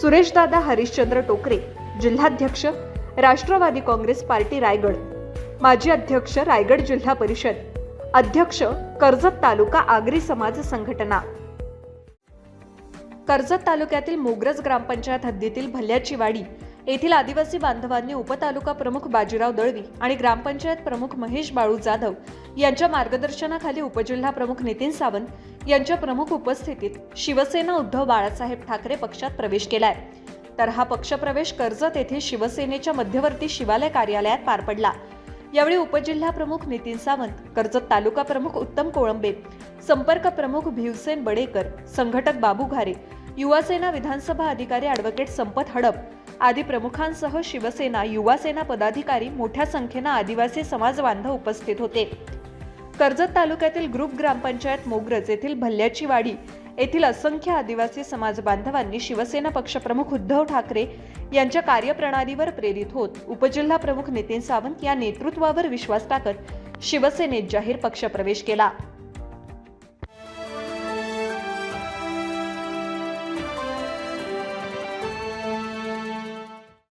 सुरेशदादा हरिश्चंद्र टोकरे जिल्हाध्यक्ष Rashtrawadi Congress party Raigad. माजी अध्यक्ष रायगड जिल्हा परिषद. अध्यक्ष कर्जत तालुका आगरी समाज संघटना. कर्जत तालुक्यातील मोग्रज ग्रामपंचायत हद्दीतील भल्याची वाडी येथील आदिवासी बांधवांनी उपतालुका प्रमुख बाजीराव दळवी आणि ग्रामपंचायत प्रमुख महेश बाळू जाधव यांच्या मार्गदर्शनाखाली उपजिल्हा प्रमुख नितीन सावंत यांच्या प्रमुख उपस्थितीत शिवसेना उद्धव बाळासाहेब ठाकरे पक्षात प्रवेश केलाय. तर हा पक्षप्रवेश कर्जत येथे शिवसेनेच्या मध्यवर्ती शिवालय कार्यालयात पार पडला. यावेळी उपजिल्हा प्रमुख नितीन सावंत कर्जत तालुका प्रमुख उत्तम कोळंबे संपर्क प्रमुख भिवसेन बडेकर संघटक बाबू घारे युवासेना विधानसभा अधिकारी ॲडव्होकेट संपत हडप आदी प्रमुखांसह शिवसेना युवासेना पदाधिकारी मोठ्या संख्येनं आदिवासी समाज बांधव उपस्थित होते. कर्जत तालुक्यातील ग्रुप ग्रामपंचायत मोग्रज येथील भल्ल्याची वाडी येथील असंख्य आदिवासी समाज बांधवांनी शिवसेना पक्षप्रमुख उद्धव ठाकरे यांच्या कार्यप्रणालीवर प्रेरित होत उपजिल्हा प्रमुख नितीन सावंत या नेतृत्वावर विश्वास टाकत शिवसेनेत जाहीर पक्षप्रवेश केला.